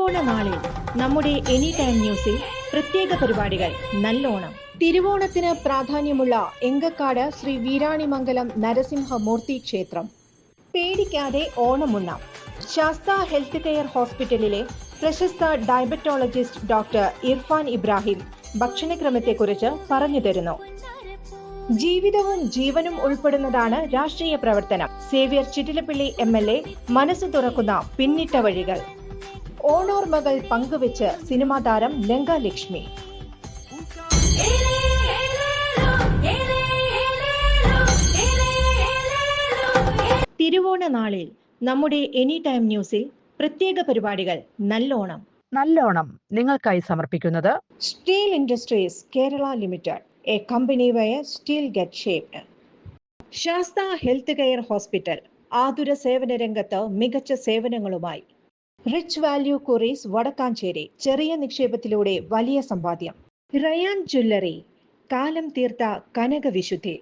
തിരുവോണ നാളിൽ നമ്മുടെ എനി ടൈം ന്യൂസിൽ പ്രത്യേക പരിപാടികൾ നല്ലോണം. തിരുവോണത്തിന് പ്രാധാന്യമുള്ള എങ്കക്കാട് ശ്രീ വീരാണിമംഗലം നരസിംഹമൂർത്തി ക്ഷേത്രം. പേടിക്കാതെ ഓണമുണ്ണാം ശാസ്ത ഹെൽത്ത് കെയർ ഹോസ്പിറ്റലിലെ പ്രശസ്ത ഡയബറ്റോളജിസ്റ്റ് ഡോക്ടർ ഇർഫാൻ ഇബ്രാഹിം ഭക്ഷണക്രമത്തെക്കുറിച്ച് പറഞ്ഞു തരുന്നു. ജീവിതവും ജീവനും ഉൾപ്പെടുന്നതാണ് രാഷ്ട്രീയ പ്രവർത്തനം. Xavier Chittilappilly M L A മനസ്സ് തുറക്കുന്ന പിന്നിട്ട വഴികൾ. ഓണോർമകൾ പങ്കുവെച്ച് സിനിമാ താരം ലങ്ക ലക്ഷ്മി. തിരുവോണ നാളിൽ നമ്മുടെ എനി ടൈം ന്യൂസിൽ പ്രത്യേക പരിപാടികൾ നല്ലോണം. നല്ലോണം നിങ്ങൾക്കായി സമർപ്പിക്കുന്നത് steel industries Kerala limited a company where steel get shaped Sastha health care hospital ആതുര സേവന രംഗത്ത് മികച്ച സേവനങ്ങളുമായി. Rich value കൊറീസ് Vadakkanchery. ചെറിയ നിക്ഷേപത്തിലൂടെ വലിയ സമ്പാദ്യം. റയാൻ ജ്വല്ലറി കാലം തീർത്ത കനക വിശുദ്ധി